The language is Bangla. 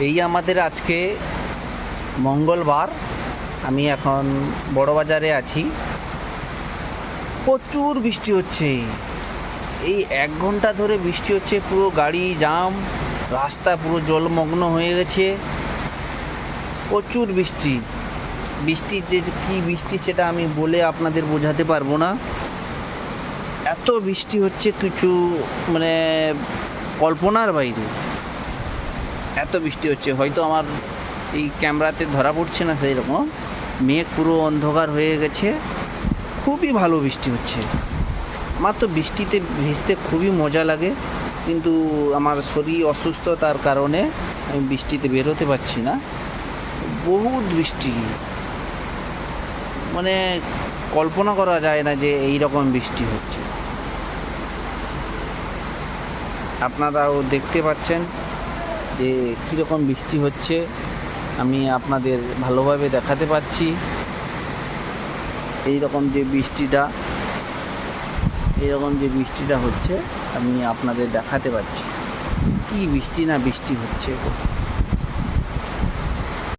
এই আমাদের আজকে মঙ্গলবার। আমি এখন বড়বাজারে আছি। প্রচুর বৃষ্টি হচ্ছে। এই এক ঘণ্টা ধরে বৃষ্টি হচ্ছে, পুরো গাড়ি জাম, রাস্তা পুরো জলমগ্ন হয়ে গেছে। প্রচুর বৃষ্টি। বৃষ্টির যে কী বৃষ্টি সেটা আমি বলে আপনাদের বোঝাতে পারব না। এত বৃষ্টি হচ্ছে কিছু মানে কল্পনার বাইরে। এত বৃষ্টি হচ্ছে, হয়তো আমার এই ক্যামেরাতে ধরা পড়ছে না সেই রকম মেঘ পুরো অন্ধকার হয়ে গেছে, খুবই ভালো বৃষ্টি হচ্ছে। আমার তো বৃষ্টিতে ভিজতে খুবই মজা লাগে, কিন্তু আমার শরীর অসুস্থতার কারণে আমি বৃষ্টিতে বেরোতে পারছি না। বহুত বৃষ্টি। মানে কল্পনা করা যায় না যে এই রকম বৃষ্টি হচ্ছে। আপনারাও দেখতে পাচ্ছেন। যে কীরকম বৃষ্টি হচ্ছে, আমি আপনাদের ভালোভাবে দেখাতে পাচ্ছি। এই রকম যে বৃষ্টিটা, এইরকম যে বৃষ্টিটা হচ্ছে, আমি আপনাদের দেখাতে পাচ্ছি। কি বৃষ্টি না বৃষ্টি হচ্ছে?